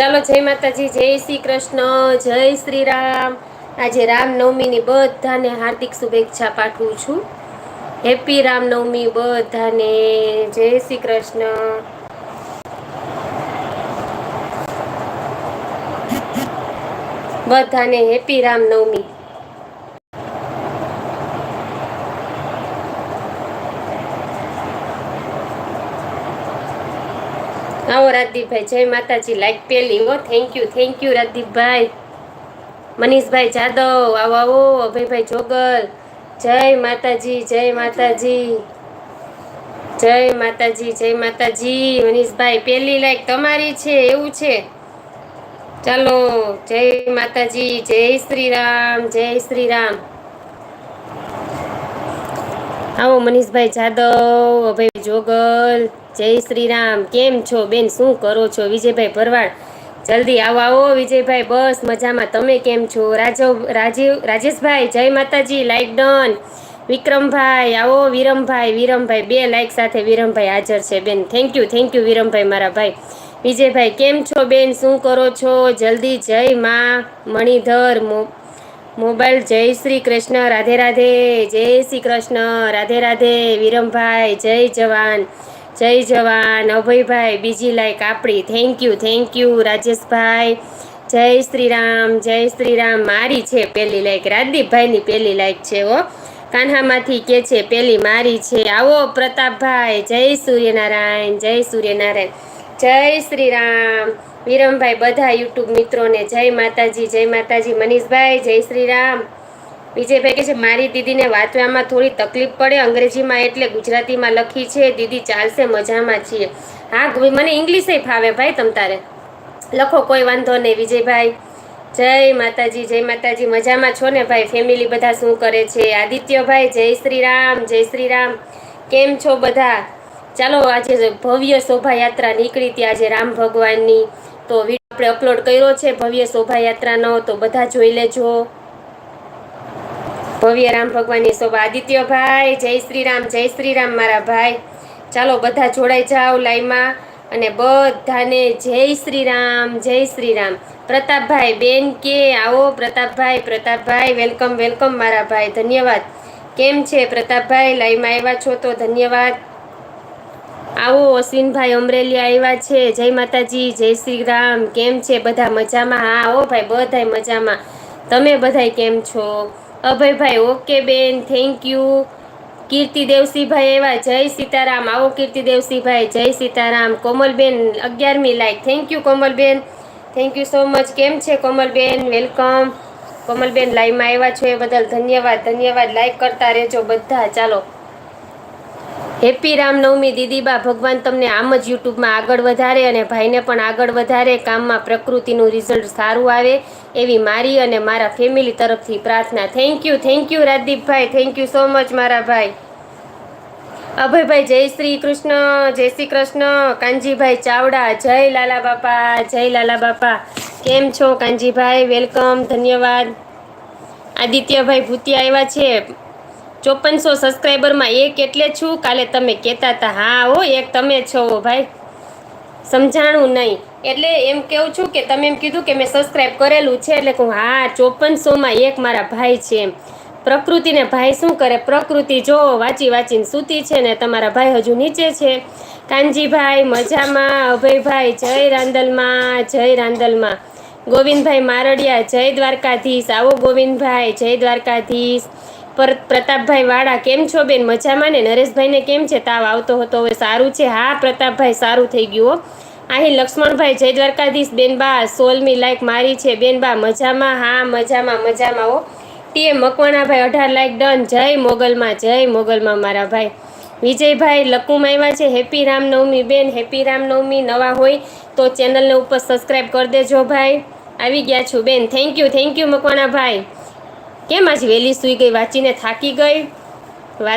ચાલો જય માતાજી, જય શ્રી કૃષ્ણ, જય શ્રી રામ. આજે રામનવમીની બધાને હાર્દિક શુભેચ્છા પાઠવું છું. હેપી રામનવમી બધાને. જય શ્રી કૃષ્ણ. બધાને હેપી રામનવમી આવો રાજદીપભાઈ, જય માતાજી. લાઈક પેલી, હો thank you thank you Rajdeepbhai. Manishbhai Jadav, આવો આવો, અભયભાઈ જોગલ. જય માતાજી જય માતાજી. જય માતાજી જય માતાજી. મનીષભાઈ, પેલી લાઈક તમારી છે, એવું છે? ચાલો, જય માતાજી, જય શ્રી રામ જય શ્રી રામ આવો, મનીષભાઈ જાદવ અભય જોગલ. જય શ્રી રામ કેમ છો બેન? શું કરો છો? વિજયભાઈ ભરવાડ. જલ્દી આવો આવો વિજયભાઈ. બસ મજામાં. તમે કેમ છો? રાજવ રાજીવ રાજેશભાઈ, જય માતાજી. લાઈક ડન વિક્રમભાઈ, આવો વિરમભાઈ. વિરમભાઈ, બે લાઈક સાથે વિરમભાઈ હાજર છે બેન. Thank you thank you Virambhai મારા ભાઈ. વિજયભાઈ, કેમ છો બેન? શું કરો છો? જલ્દી જય મા મણિધર મોબાઈલ જય શ્રી કૃષ્ણ, રાધે રાધે, જય શ્રી કૃષ્ણ, રાધે રાધે, વિરમભાઈ, જય જવાન જય જવાન, અભયભાઈ, બીજી લાઈક આપણી. Thank you thank you Rajeshbhai. જય શ્રી રામ જય શ્રી રામ મારી છે પેલી લાઈક રાજદીપભાઈની પેલી લાઈક છે હો. કાન્હામાંથી કે છે પેલી મારી છે. આવો પ્રતાપભાઈ, જય સૂર્યનારાયણ જય સૂર્યનારાયણ. જય શ્રી રામ વિરમભાઈ, બધા યુટ્યુબ મિત્રોને જય માતાજી જય માતાજી. મનીષભાઈ, જય શ્રી રામ વિજયભાઈ કે છે, મારી દીદીને વાંચવામાં થોડી તકલીફ પડે. અંગ્રેજીમાં એટલે ગુજરાતીમાં લખી છે. દીદી ચાલશે, મજામાં છીએ. હા મને ઇંગ્લિશે ફાવે ભાઈ તમ તારે. લખો, કોઈ વાંધો નહીં. વિજયભાઈ, જય માતાજી જય માતાજી. મજામાં છો ને ભાઈ? ફેમિલી બધા શું કરે છે? આદિત્યભાઈ, જય શ્રી રામ જય શ્રી રામ કેમ છો બધા? ચાલો, આજે ભવ્ય શોભાયાત્રા નીકળી હતી આજે રામ ભગવાનની, તો આપણે અપલોડ કર્યો છે, ભવ્ય શોભાયાત્રાનો, તો બધા જોઈ લેજો. ભવ્ય રામ ભગવાનની શોભા. આદિત્યભાઈ, જય શ્રી રામ જય શ્રી રામ મારા ભાઈ. ચાલો, બધા જોડાઈ જાઓ લાઈમાં અને બધાને જય શ્રી રામ જય શ્રી રામ પ્રતાપભાઈ, બેન કે? આવો, પ્રતાપભાઈ પ્રતાપભાઈ, વેલકમ વેલકમ મારા ભાઈ. ધન્યવાદ. કેમ છે પ્રતાપભાઈ? લાઈમાં આવ્યા છો તો ધન્યવાદ. આવો અશ્વિનભાઈ અમરેલી આવ્યા છે. જય માતાજી, જય શ્રી રામ કેમ છે? બધા મજામાં? હા આવો ભાઈ, બધાય મજામાં. તમે બધાય કેમ છો? અભયભાઈ, ઓકે બેન થેન્ક યુ કીર્તિ દેવસીભાઈ એવા જય સીતારામ. આવો કીર્તિ દેવસીભાઈ જય સીતારામ. કોમલબેન, અગિયારમી like. Thank you Komalben. Thank you so much કેમ છે, કોમલબેન? વેલકમ કોમલબેન લાઈવમાં આવ્યા છો એ બદલ ધન્યવાદ ધન્યવાદ. લાઈક કરતા રહેજો બધા. ચાલો. હેપી રામનવમી દીદીબા ભગવાન તમને આમ જ યુટ્યુબમાં આગળ વધારે અને ભાઈને પણ આગળ વધારે કામમાં પ્રકૃતિનું રિઝલ્ટ સારું આવે એવી મારી અને મારા ફેમિલી તરફથી પ્રાર્થના. Thank you thank you રાજદીપભાઈ. Thank you so much મારા ભાઈ. અભયભાઈ, જય શ્રી કૃષ્ણ, જય શ્રી કૃષ્ણ. કાનજીભાઈ ચાવડા, જય લાલા બાપા, જય લાલા બાપા. કેમ છો કાનજીભાઈ? વેલકમ ધન્યવાદ. આદિત્યભાઈ ભૂતિયા આવ્યા છે. ચોપનસો સબસ્ક્રાઈબરમાં એક એટલે છું. કાલે તમે કહેતા હતા, હા, હો, એક તમે છો ભાઈ. સમજાણું નહીં. એટલે એમ કેવું છું કે તમે એમ કીધું કે મેં સબસ્ક્રાઈબ કરેલું છે, એટલે કહું, હા, ચોપનસોમાં એક મારા ભાઈ છે એમ. પ્રકૃતિને ભાઈ શું કરે? પ્રકૃતિ જો વાંચી વાંચીને સૂતી છે ને, તમારા ભાઈ હજુ નીચે છે. કાનજીભાઈ, મજામાં. અભયભાઈ, જય રાંદલમાં જય રાંદલમાં. ગોવિંદભાઈ મારડિયા, જય દ્વારકાધીશ. આવો ગોવિંદભાઈ, જય દ્વારકાધીશ. પર પ્રતાપભાઈ વાળા કેમ છો બેન? મજામાં ને? નરેશભાઈને કેમ છે? તાવ આવતો હતો. હવે સારું છે. હા, પ્રતાપભાઈ, સારું થઈ ગયું અહીં લક્ષ્મણભાઈ જય દ્વારકાધીશ. બેનબા સોલમી લાઈક મારી છે. બેનબા મજામાં? હા, મજામાં મજામાં હો. ટીએ મકવાણાભાઈ, અઢાર લાઈક ડન. જય મોગલમાં જય મોગલમાં મારા ભાઈ. વિજયભાઈ લકુમ આવ્યા છે. હેપી રામનવમી, બેન. હેપી રામનવમી. નવા હોય તો ચેનલને ઉપર સબસ્ક્રાઈબ કરી દેજો ભાઈ. આવી ગયા છું. બેન થેન્ક યુ થેન્ક યુ મકવાણાભાઈ. કેમ આજ વહેલી સૂઈ ગઈ? વાંચીને થાકી ગઈ?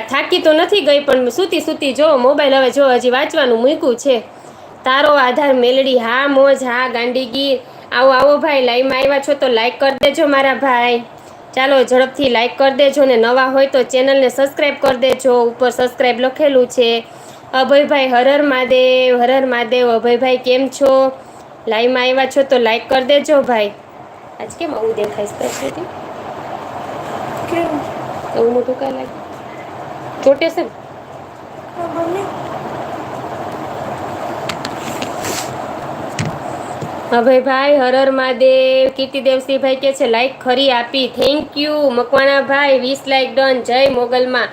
થાકી તો નથી ગઈ, પણ સૂતી સૂતી જો, મોબાઈલ હવે જો હજી વાંચવાનું મૂક્યું છે. તારો આધાર મેલડી, હા, મોજ, હા ગાંડીગીર આવો આવો ભાઈ, લાઈવમાં આવ્યા છો તો લાઈક કરી દેજો મારા ભાઈ. ચાલો, ઝડપથી લાઈક કરી દેજો ને નવા હોય તો ચેનલને સબસ્ક્રાઈબ કરી દેજો. ઉપર સબસ્ક્રાઈબ લખેલું છે. અભયભાઈ, હરર મહાદેવ હરર મહાદેવ, અભયભાઈ, કેમ છો? લાઈવમાં આવ્યા છો તો લાઈક કરી દેજો ભાઈ. આજ કેમ આવું દેખાય સ્પેશિયલી કેવું? એવું મોટું કાંઈ લાગે ચોટે છે ને? અભયભાઈ હર હર મહાદેવ કીર્તિદેવસિંહભાઈ કે છે લાઈક ખરી આપી. થેન્ક યુ મકવાણાભાઈ વીસ લાઈક ડન જય મોગલમાં.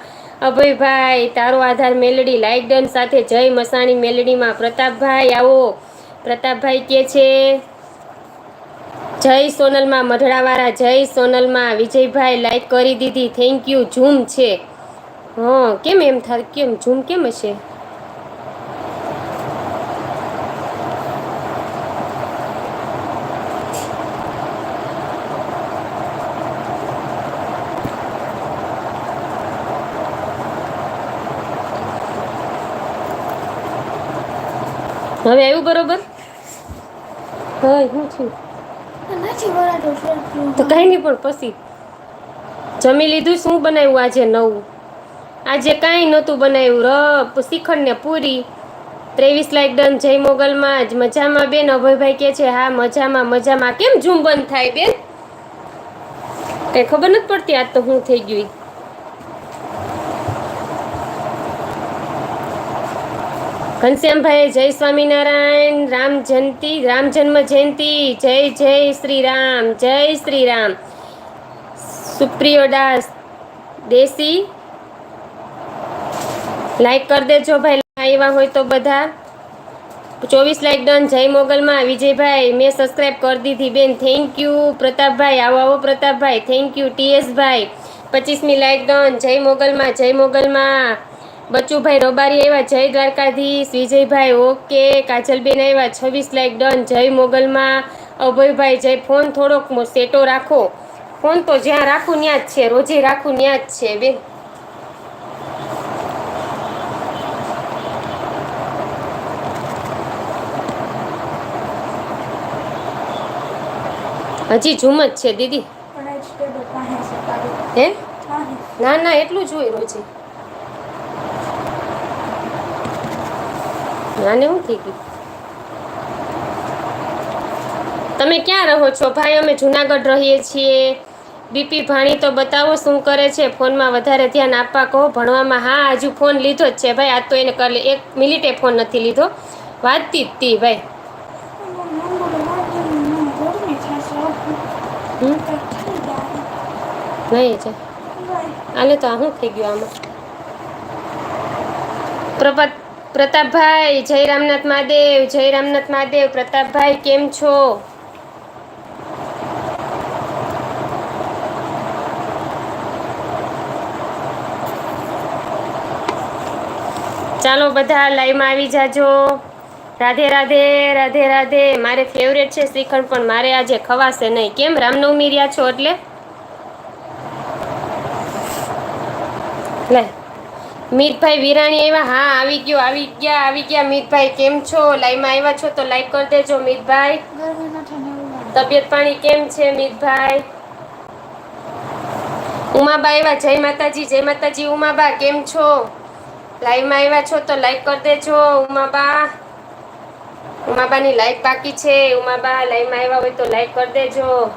અભયભાઈ તારો આધાર મેલડી લાઈક ડન સાથે જય મસાણી મેલડીમાં. પ્રતાપભાઈ આવો. પ્રતાપભાઈ કે છે જય સોનલમાં મઢડાવાળા, જય સોનલમાં વિજયભાઈ લાઈક કરી દીધી. થેન્ક યુ ઝૂમ છે. હં, કેમ એમ થાય કેમ? ઝૂમ કેમ હશે? હવે આવ્યું બરોબર? હા, હું સરખું. તો કઈ નહીં પણ પછી જમી લીધું, શું બનાવ્યું આજે નવું? આજે કાંઈ નહોતું બનાવ્યું. રપ શ્રીખંડ ને પૂરી. ત્રેવીસ લાઈક ડન જય મોગલમાં. જ મજામાં બેન? અભયભાઈ કે છે, હા, મજામાં મજામાં. કેમ જુમ બંધ થાય બેન? કઈ ખબર નથી પડતી આજ તો હું થઈ ગયું ઘનશ્યામભાઈ, જય સ્વામિનારાયણ, રામ જયંતિ, રામ જન્મ જયંતિ, જય જય શ્રી રામ જય શ્રી રામ સુપ્રિયો દાસ દેશી. લાઈક કરી દેજો ભાઈ આવ્યા હોય તો બધા. ચોવીસ લાઈક ડન, જય મોગલમાં. વિજયભાઈ, મેં સબસ્ક્રાઈબ કરી દીધી બેન. થેન્ક યુ પ્રતાપભાઈ, આવો આવો પ્રતાપભાઈ. થેન્ક યુ ટીએસભાઈ પચીસમી લાઈક ડન, જય મોગલમાં જય મોગલમાં. બચુભાઈ રબારી આવ્યા જય દ્વારકાધીશ વિજયભાઈ ઓકે કાજલબેન આવ્યા છવ્વીસ લાઈક ડન જય મોગલમાં અભયભાઈ જય ફોન થોડોક મો- સેટો રાખો. ફોન તો જ્યાં રાખું ત્યાં જ છે રોજે રાખું ત્યાં જ છે બેન હજી ઝૂમ જ છે દીદી. હે. ના ના એટલું જ હોય રોજે. નાને શું થઈ ગયું તમે ક્યાં રહો છો ભાઈ? અમે જુનાગઢ રહીએ છીએ. બીપી ભાણી તો બતાવો શું કરે છે? ફોનમાં વધારે ધ્યાન આપવા કહો. ભણવામાં હા, હજુ ફોન લીધો જ છે ભાઈ. આ તો એને કરી એક મિનિટે ફોન નથી લીધો. વાતતી જ તી ભાઈ. આનો. નહીં છે આલે તો આ શું થઈ ગયું આમાં? પ્રપત પ્રતાપભાઈ, જય રામનાથ મહાદેવ, જય રામનાથ મહાદેવ. પ્રતાપભાઈ, કેમ છો? ચાલો બધા લાઈવમાં આવી જાજો. રાધે રાધે રાધે રાધે. મારે ફેવરેટ છે શ્રીખંડ, પણ મારે આજે ખવાશે નહીં. કેમ? રામનવમી રહ્યા છો એટલે? મીતભાઈ વિરાણી આવ્યા. હા, આવી ગયો, આવી ગયા આવી ગયા. મીતભાઈ, કેમ છો? લાઈવમાં આવ્યા છો તો લાઈક કરી દેજો લાગે. તબિયત પાણી કેમ છે, મીતભાઈ? ઉમાબા આવ્યા. જય માતાજી જય માતાજી. ઉમાબા, કેમ છો? લાઈવમાં આવ્યા છો તો લાઈક કરી દેજો, ઉમાબા. ઉમાબાની લાઈક બાકી છે. ઉમાબા લાઈવમાં આવ્યા હોય તો લાઈક કરી દેજો.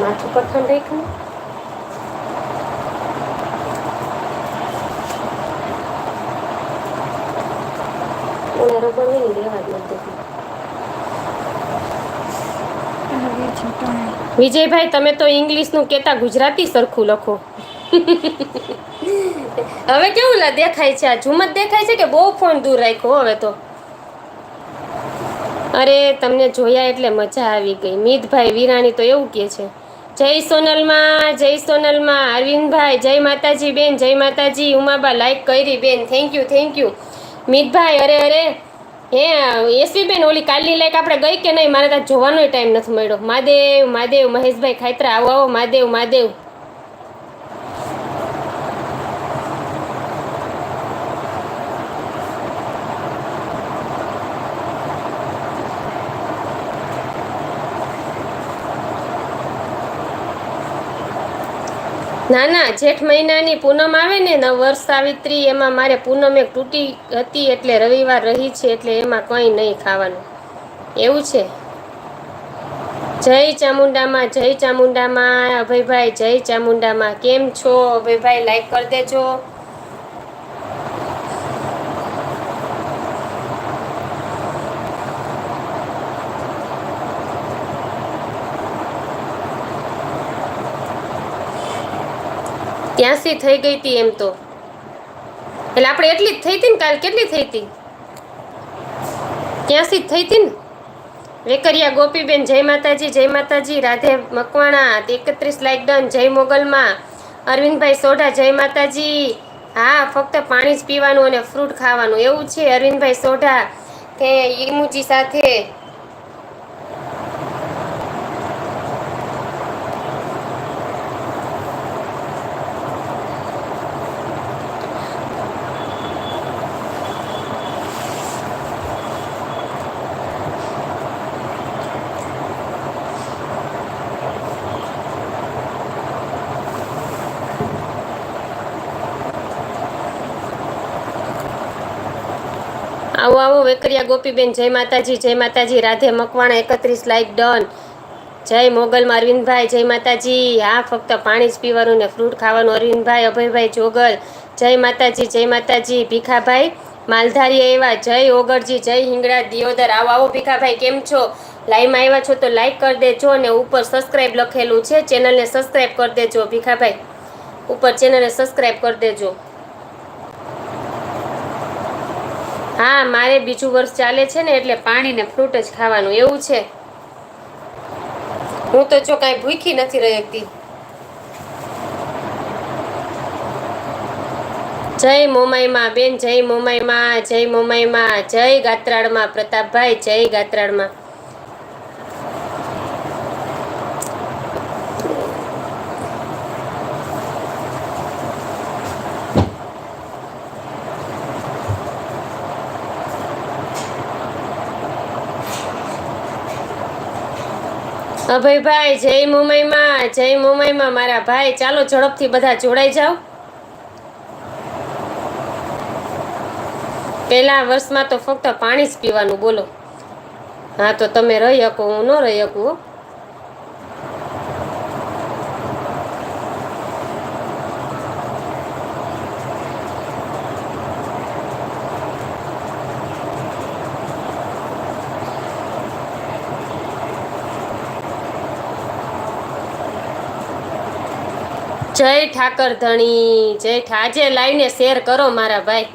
માથું ઠંડ રાખ્યું ને જ નથી. વિજયભાઈ તમે તો ઇંગ્લિશનું કહેતા ગુજરાતી સરખું લખો. હવે કેવું દેખાય છે? આ ઝુમત દેખાય છે કે બહુ ફોન દૂર રાખ્યો હવે તો? અરે તમને જોયા એટલે મજા આવી ગઈ. મીતભાઈ વિરાણી તો એવું કહે છે જય સોનલમાં જય સોનલમાં અરવિંદભાઈ જય માતાજી બેન જય માતાજી. ઉમાબા લાઈક કરી બેન. થેન્ક યુ થેન્ક યુ મીતભાઈ અરે અરે હે એસવી બેન, ઓલી કાલની લાયક આપણે ગઈ કે નહીં? મારે ત્યાં જોવાનો ટાઈમ નથી મળ્યો. મહાદેવ મહાદેવ, મહેશભાઈ ખાઈત્રા આવો આવો, મહાદેવ મહાદેવ. ના ના, જેઠ મહિનાની પૂનમ આવે ને, નવ વર્ષ સાવિત્રી, એમાં મારે પૂનમ એક તૂટી હતી એટલે રવિવાર રહી છે એટલે એમાં કંઈ નહીં ખાવાનું. એવું છે. જય ચામુંડામાં જય ચામુંડામાં, અભયભાઈ, જય ચામુંડામાં. કેમ છો? અભયભાઈ લાઈક કરી દેજો. ત્યાંસી થઈ ગઈ હતી એમ તો. એટલે આપણે એટલી જ થઈ હતી ને કાલ કેટલી થઈ હતી ત્યાંસી જ થઈ હતી ને? વેકરિયા ગોપીબેન, જય માતાજી જય માતાજી, રાધે મકવાણા, એકત્રીસ લાઇક ડન, જય મોગલમાં, અરવિંદભાઈ સોઢા, જય માતાજી. હા, ફક્ત પાણી જ પીવાનું અને ફ્રૂટ ખાવાનું. એવું છે અરવિંદભાઈ સોઢા કે ઈમુજી સાથે આવો આવો, વેકરિયા ગોપીબેન, જય માતાજી જય માતાજી, રાધે મકવાણા, એકત્રીસ લાઈક ડન જય મોગલ અરવિંદભાઈ, જય માતાજી. હા, ફક્ત પાણી જ પીવાનું ને ફ્રૂટ ખાવાનું. અરવિંદભાઈ, અભયભાઈ જોગલ. જય માતાજી જય માતાજી. ભીખાભાઈ માલધારી એવા જય ઓગરજી જય હિંગળા, દિયોદર. આવો આવો, ભીખાભાઈ, કેમ છો? લાઈવમાં આવ્યા છો તો લાઈક કરી દેજો અને ઉપર સબસ્ક્રાઈબ લખેલું છે. ચેનલને સબસ્ક્રાઈબ કરી દેજો, ભીખાભાઈ. ઉપર ચેનલને સબસ્ક્રાઈબ કરી દેજો. હા, મારે બીજું વર્ષ ચાલે છે ને એટલે પાણી ને ફ્રૂટ જ ખાવાનું. એવું છે? હું તો જો કાંઈ ભૂખી નથી રહી શકતી જય મોમાઈમાં, બેન, જય મોમાઈમાં જય મોમાઈમાં, જય ગાત્રાળમાં, પ્રતાપભાઈ, જય ગાત્રાળમાં. અભયભાઈ, જય મુંબઈમાં જય મુંબઈમાં મારા ભાઈ. ચાલો ઝડપથી બધા જોડાઈ જાઓ. પહેલા વર્ષમાં તો ફક્ત પાણી જ પીવાનું બોલો. હા, તો તમે રહી શકો, હું ન રહી શકું. જય ઠાકર ધણી જય આજે લાઈને શેર કરો મારા ભાઈ.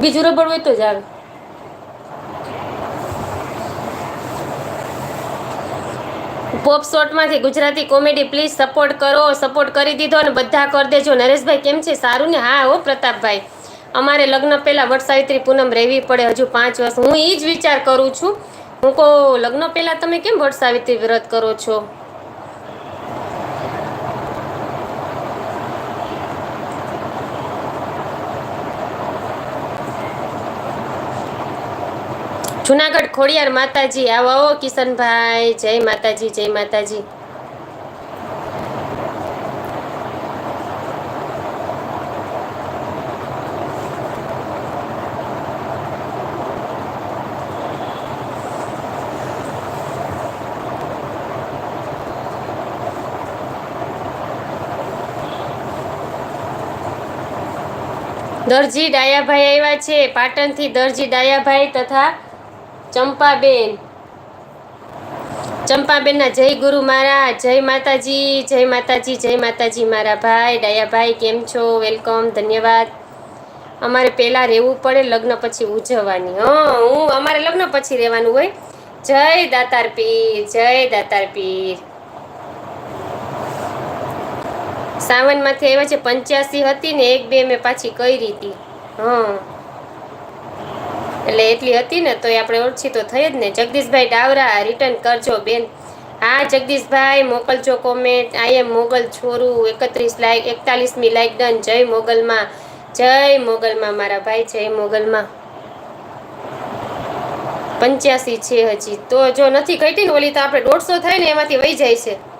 બીજું રબડ હોય તો જ આવે. પોપ શોર્ટમાંથી ગુજરાતી કોમેડી પ્લીઝ સપોર્ટ કરો સપોર્ટ કરી દીધો અને બધા કરી દેજો. નરેશભાઈ, કેમ છે? સારું ને? હા, હો, પ્રતાપભાઈ. અમારે લગ્ન પહેલાં વટસાવિત્રી પૂનમ રહેવી પડે હજુ પાંચ વર્ષ. હું એ જ વિચાર કરું છું. હું કહું, લગ્ન પહેલાં તમે કેમ વટસાવિત્રી વ્રત કરો છો? જુનાગઢ ખોડિયાર માતાજી, આવો આવો કિશનભાઈ, જય માતાજી જય માતાજી. દરજી ડાયાભાઈ આવ્યા છે. પાટણથી દરજી ડાયાભાઈ તથા ચંપાબેન. ચંપાબેનના જય ગુરુ મારા જય માતાજી જય માતાજી જય માતાજી મારા ભાઈ, ડાયાભાઈ, કેમ છો? વેલકમ, ધન્યવાદ. અમારે પહેલાં રહેવું પડે લગ્ન પછી ઉજવવાની. હા, હું અમારે લગ્ન પછી રહેવાનું હોય. જય દાતાર પીર જય દાતાર પીર સાવનમાંથી આવ્યા છે પંચ્યાસી હતી ને, એક બે મેં પાછી કરી રીતી હા. એટલે એટલી હતી ને તો આપણે ઓછી તો થઈ જ ને. જગદીશભાઈ ડાવરા રિટર્ન કરજો બેન. હા, જગદીશભાઈ, મોકલજો કોમેન્ટ આઈ એમ મોગલ છોરું, એકત્રીસ લાઈક એકતાલીસમી લાઈક ડન જય મોગલમાં. જય મોગલમાં મારા ભાઈ, જય મોગલમાં. પંચ્યાસી છે હજી. તો જો નથી ઘટી ને ઓલી તો આપણે દોઢસો થાય ને એમાંથી વહી જાય છે.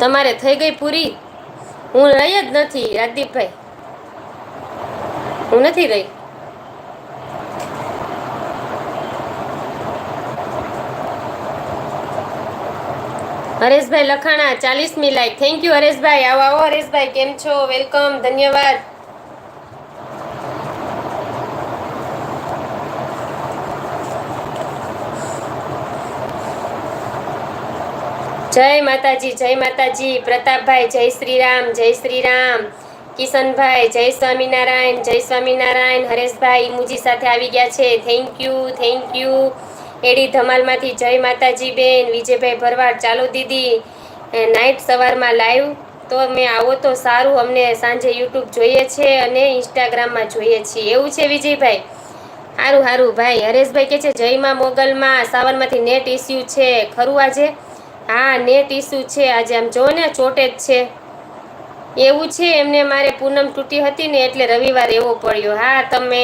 તમારે થઈ ગઈ પૂરી? હું રહી જ નથી, રાજદીપભાઈ. હું નથી રહી. હરેશભાઈ લખાણા, ચાલીસમી લાઈક થેન્ક યુ હરેશભાઈ. આવો આવો હરેશભાઈ, કેમ છો? વેલકમ ધન્યવાદ. જય માતાજી જય માતાજી. પ્રતાપભાઈ, જય શ્રી રામ જય શ્રી રામ કિશનભાઈ, જય સ્વામિનારાયણ જય સ્વામિનારાયણ. હરેશભાઈ ઇમુજી સાથે આવી ગયા છે. થેન્ક યુ થેન્ક યુ એડી ધમાલમાંથી જય માતાજી બેન. વિજયભાઈ ભરવાડ, ચાલો દીદી. નાઇટ સવારમાં લાઈવ તો મેં આવો તો સારું. અમને સાંજે યુટ્યુબ જોઈએ છે અને ઇન્સ્ટાગ્રામમાં જોઈએ છીએ. એવું છે વિજયભાઈ? સારું સારું ભાઈ, હરેશભાઈ કે છે, જયમાં મોગલમાં સાવરમાંથી નેટ ઇસ્યુ છે. ખરું આજે? હા નેટ ઇસ્યુ છે. આજે આમ જો ને, ચોટે જ છે. એવું છે, એમને મારે પૂનમ તૂટી હતી ને, એટલે રવિવાર એવો પડ્યો. હા, તમે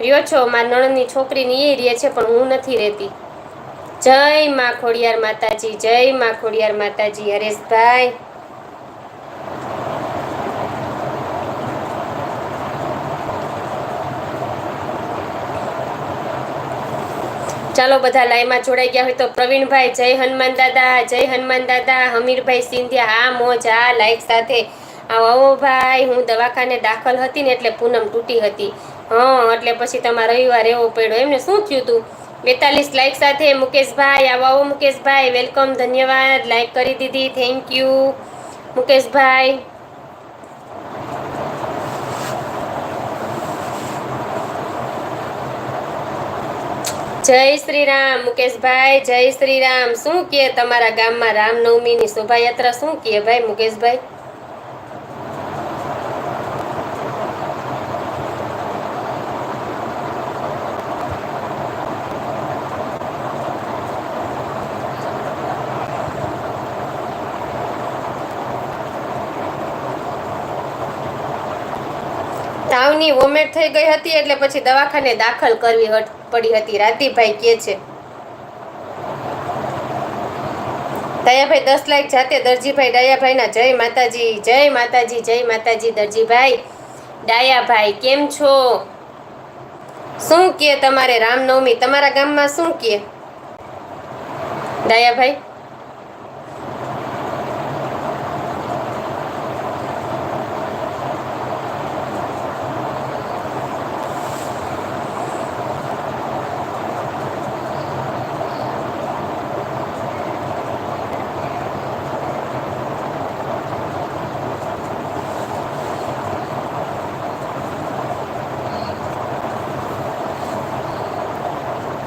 રહ્યો છો, મારા નણંદની છોકરીની એ રહે છે, પણ હું નથી રહેતી. જય માં ખોડિયાર માતાજી, જય માં ખોડિયાર માતાજી, હરેશભાઈ. ચાલો બધા લાઈમાં જોડાઈ ગયા હોય તો પ્રવીણભાઈ, જય હનુમાન દાદા, જય હનુમાન દાદા, હમીરભાઈ સિંધિયા, આ મોજ, આ લાઈક સાથે. આવો ભાઈ, હું દવાખાને દાખલ હતી ને એટલે પૂનમ તૂટી હતી. હં, એટલે પછી તમારો રવિવાર એવો પડ્યો. એમને શું થયું તું? બેતાલીસ લાઈક સાથે. મુકેશભાઈ, આવો મુકેશભાઈ. વેલકમ ધન્યવાદ. લાઈક કરી દીધી. થેન્ક યુ મુકેશભાઈ જય શ્રી રામ મુકેશભાઈ, જય શ્રી રામ શું કહે તમારા ગામમાં રામનવમીની શોભાયાત્રા? શું કહે ભાઈ, મુકેશભાઈ? તાવની વોમેટ થઈ ગઈ હતી એટલે પછી દવાખાને દાખલ કરવી પડી હતી. રાતીભાઈ કે છે, દયાભાઈ દસ લાખ જાતે દરજીભાઈ ડાયાભાઈના જય માતાજી જય માતાજી જય માતાજી દરજીભાઈ, ડાયાભાઈ કેમ છો? શું કે તમારે રામનવમી? તમારા ગામમાં શું કે? ડાયાભાઈ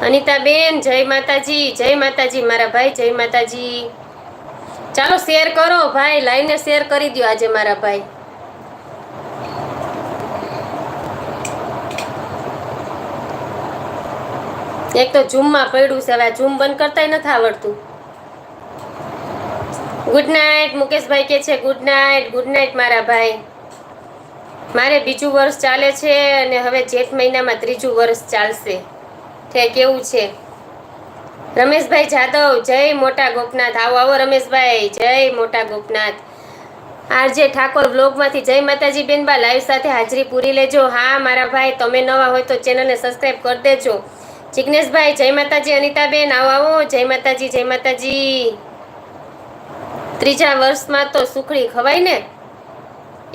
અનિતાબેન, જય માતાજી જય માતાજી, મારા ભાઈ, જય માતાજી. ચાલો શેર કરો ભાઈ લાઈને શેર કરી દો આજે મારા ભાઈ. એક તો ઝૂમમાં પડ્યું છે, હવે આ ઝૂમ બંધ કરતાય નથી આવડતું. ગુડ નાઇટ મુકેશભાઈ કે છે ગુડ નાઇટ ગુડ નાઇટ મારા ભાઈ. મારે બીજું વર્ષ ચાલે છે અને હવે જેઠ મહિનામાં ત્રીજું વર્ષ ચાલશે. છે કેવું છે? રમેશભાઈ જાદવ, જય મોટા ગોપનાથ. આવો આવો રમેશભાઈ, જય મોટા ગોપનાથ. આરજે ઠાકોર બ્લોગમાંથી જય માતાજી બેનબા લાઈવ સાથે હાજરી પૂરી લેજો. હા, મારા ભાઈ, તમે નવા હોય તો ચેનલને સબસ્ક્રાઈબ કરી દેજો. જિગ્નેશભાઈ, જય માતાજી, અનિતાબેન, આવો આવો. જય માતાજી જય માતાજી. ત્રીજા વર્ષમાં તો સુખડી ખવાય ને?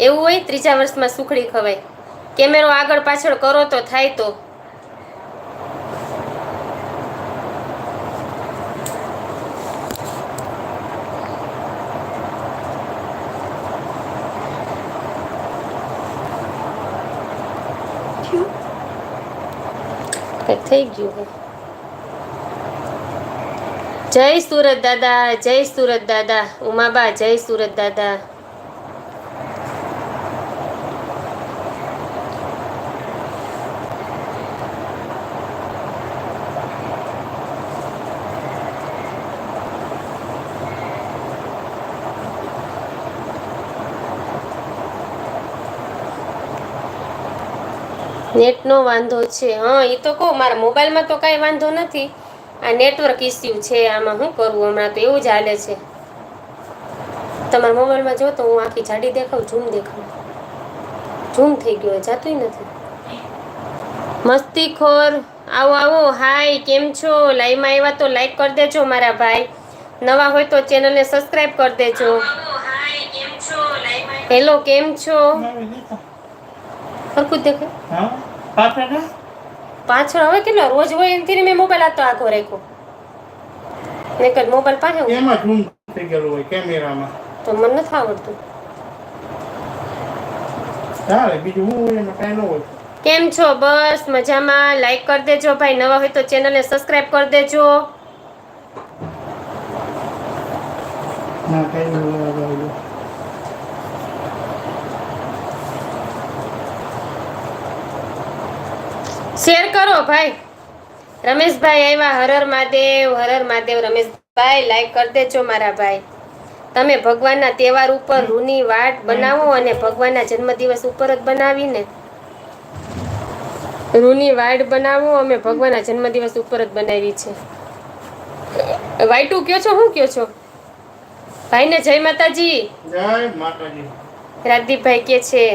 એવું હોય, ત્રીજા વર્ષમાં સુખડી ખવાય. કેમેરો આગળ પાછળ કરો તો થાય તો. થઈ ગયું. જય સુરત દાદા જય સુરત દાદા ઉમાબા જય સુરત દાદા. નેટનો વાંધો છે. હા એ તો કહું મારા મોબાઈલમાં તો કાંઈ વાંધો નથી. આ નેટવર્ક ઇસ્યુ છે આમાં શું કરવું હમણાં તો એવું જ હાલે છે. તમારા મોબાઈલમાં જો તો હું આખી જાડી દેખાઉં ઝૂમ દેખાઉં. ઝૂમ થઈ ગયો જાતું નથી. મસ્તીખોર આવો આવો હાય કેમ છો? લાઈવમાં આવ્યા તો લાઈક કરી દેજો મારા ભાઈ. નવા હોય તો ચેનલને સબસ્ક્રાઇબ કરી દેજો. હેલો કેમ છો. સરખું જ દેખાય. હા? પાછળ પાછળ હવે કેટલો? રોજ હોય એનથી મેં મોબાઈલ આતો આખો રાખ્યો. નકર મોબાઈલ પાસે એમાં જ ગુમ થઈ ગયેલું હોય કેમેરામાં તો મને નથી આવડતું. ચાલે બીજું હું એમાં કાંઈ ન હોય. કેમ છો? બસ મજામાં. લાઈક કરી દેજો ભાઈ. નવા હોય તો ચેનલને સબસ્ક્રાઇબ કરી દેજો. ના કાંઈ ન હોય બરાબર. શેર કરો ભાઈ? રમેશભાઈ આવ્યા હરર મહાદેવ હરર મહાદેવ રમેશભાઈ લાઈક કરી દેજો મારા ભાઈ. તમે ભગવાનના તહેવાર ઉપર રૂની વાટ બનાવો અને ભગવાનના જન્મદિવસ ઉપર જ બનાવીને. રૂની વાટ બનાવો અમે ભગવાનના જન્મદિવસ ઉપર જ બનાવી છે. વાઈટુ કયો છો? શું કયો છો? ભાઈને જય માતાજી. જય માતાજી. રાજદીપભાઈ કે છે.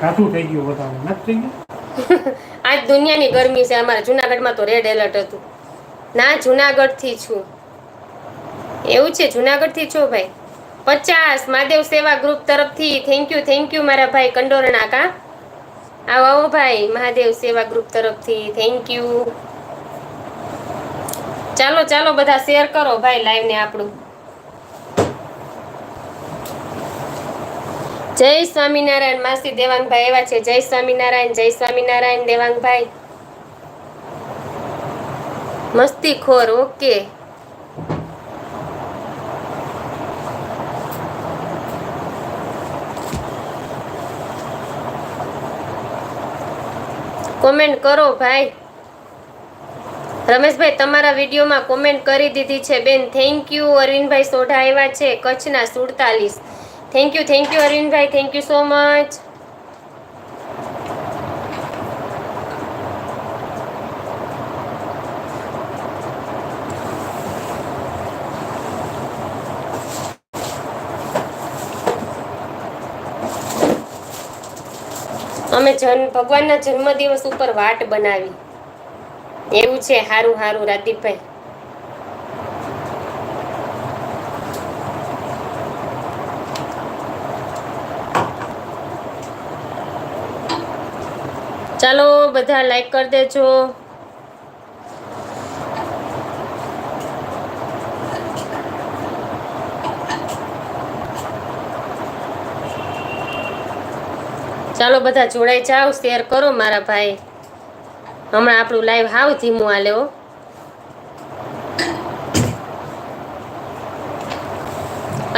કાઠું થઈ ગયું વધારે નથી થઈ ગયું? આજ દુનિયાની ગરમી છે, અમારા જુનાગઢમાં તો રેડ એલર્ટ હતું. ના, જુનાગઢથી છું. એવું છે, જુનાગઢથી છો ભાઈ? પચાસ, મહાદેવ સેવા ગ્રુપ તરફથી. થેન્ક યુ થેન્ક યુ મારા ભાઈ કંડોરણા કા આવો આવો ભાઈ, મહાદેવ સેવા ગ્રુપ તરફથી. થેન્ક યુ ચાલો ચાલો, બધા શેર કરો ભાઈ લાઈવને આપણું. જય સ્વામિનારાયણ, માસી દેવાંગભાઈ એવા છે. જય સ્વામિનારાયણ જય સ્વામિનારાયણ દેવાંગભાઈ. મસ્તી ખોર ઓકે. કોમેન્ટ કરો ભાઈ. રમેશભાઈ, તમારા વિડીયોમાં કોમેન્ટ કરી દીધી છે બેન. થેન્ક યુ અરવિંદભાઈ સોઢા એવા છે. કચ્છના સુડતાલીસ. Thank you thank you Arvindbhai thank you so much અમે જન, ભગવાનના જન્મદિવસ ઉપર વાટ બનાવી. એવું છે, હારું હારું રાજદીપભાઈ ચાલો, બધા લાઈક કરી દેજો. ચાલો, બધા જોડાઈ જાઓ શેર કરો મારા ભાઈ. હમણાં આપણું લાઈવ હાવ ધીમું હો.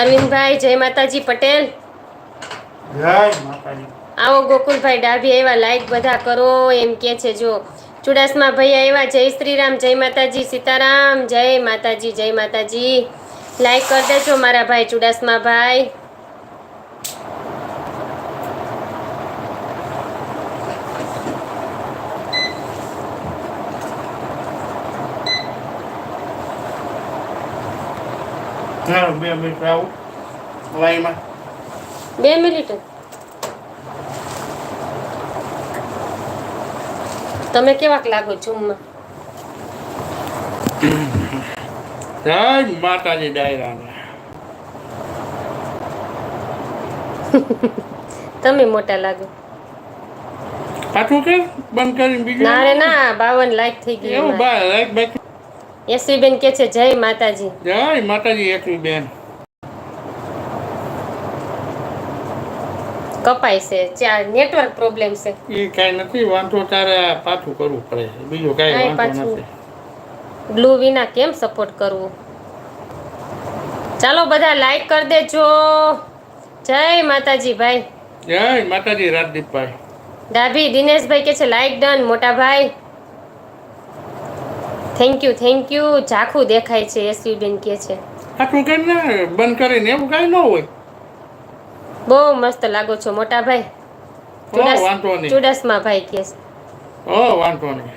અરવિંદભાઈ, જય માતાજી પટેલ. જય માતાજી. આવો ગોકુલભાઈ ડાભી આવ્યા લાઈક બધા કરો એમ કે છે જો ચુડાસમા ભાઈ આવ્યા જય શ્રી રામ જય માતાજી સીતારામ જય માતાજી જય માતાજી. લાઈક કરી દેજો મારા ભાઈ ચુડાસમા ભાઈ. બે મિનિટ આવું. બે મિનિટ. તમે કેવાક લાગો ઝૂમમાં જય માતાજી ડાયરાને તમે મોટા લાગો. પાછું કે? બંધ કરીને બીજું? ના રે ના લાઈક થઈ એવું ગયું બા લાઈક બાઈક યશવીબેન કે છે જય માતાજી. જય માતાજી એસવી બેન કપાય છે ત્યાં નેટવર્ક પ્રોબ્લેમ છે. એ કાંઈ નથી વાંધો તારે પાછું કરવું પડે. બીજું કાંઈ કાંઈ વાંધો નથી. ગ્લુ વિના કેમ સપોર્ટ કરવું? ચાલો બધા લાઈક કરી દેજો. જય માતાજી ભાઈ. જય માતાજી રાજદીપભાઈ. ડાભી દિનેશભાઈ કે છે લાઈક ડન મોટા ભાઈ. થેન્ક યુ થેન્ક યુ ઝાખું દેખાય છે યશવીબેન કે છે. આટલું કઈ ને બંધ કરીને એવું કાંઈ ન હોય. બહુ મસ્ત લાગો છો મોટા ભાઈ. ચુડાસમા ભાઈ કે છે. હો વાંધો નહીં.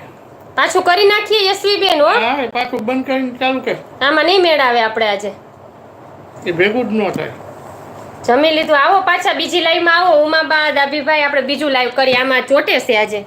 પાછું કરી નાખીએ યશવીબેન હો. હા પાછું બંધ કરીને ચાલુ કર. આમાં નહીં મેળ આવે આપણે આજે. એ ભેગું જ ન થાય. જમી લીધું. આવો પાછા બીજી લાઈવમાં આવો. ઉમાબા દાભીભાઈ આપણે બીજું લાઈવ કરીએ. આમાં ચોટે છે આજે.